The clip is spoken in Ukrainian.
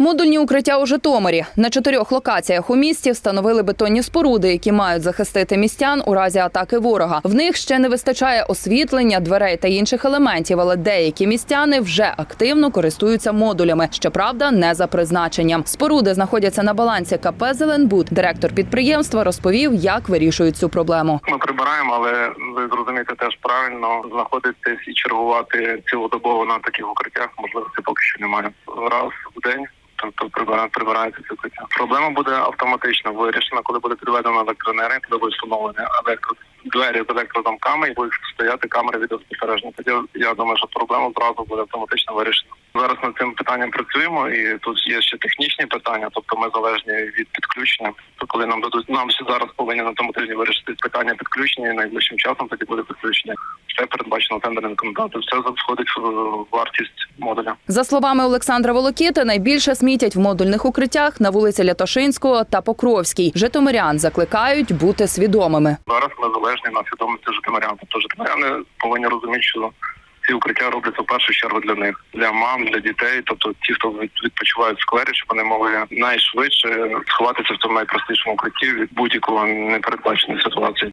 Модульні укриття у Житомирі на чотирьох локаціях у місті встановили бетонні споруди, які мають захистити містян у разі атаки ворога. В них ще не вистачає освітлення, дверей та інших елементів, але деякі містяни вже активно користуються модулями. Щоправда, не за призначенням. Споруди знаходяться на балансі КП Зеленбуд. Директор підприємства розповів, як вирішують цю проблему. Ми прибираємо, але ви зрозумієте теж правильно знаходитись і чергувати цілодобово на таких укриттях. Можливості поки що немає. Раз в день. Тобто прибира- прибирається це куття. Проблема буде автоматично вирішена, коли буде підведена електроенергія, коли буде встановлені електро двері з електрозамками і будуть стояти камери відеоспостереження. Тоді я думаю, що проблема зразу буде автоматично вирішена. Зараз над цим питанням працюємо, і тут є ще технічні питання, тобто ми залежні від підключення. То коли нам дадуть, нам всі зараз повинні на тому тижні вирішити питання підключення, і найближчим часом тоді буде підключення. Все передбачено тендерним законодавством. Все входить в вартість модуля. За словами Олександра Волокіти, найбільше смітять в модульних укриттях на вулиці Лятошинського та Покровській. Житомирян закликають бути свідомими. Зараз ми залежні на свідомості житомирян. Тобто житомиряни повинні розуміти, що ці укриття робляться в першу чергу для них, для мам, для дітей, тобто ті, хто від- відпочивають в сквері, щоб вони могли найшвидше сховатися в тому найпростішому укритті від будь-якого непередбаченої ситуації.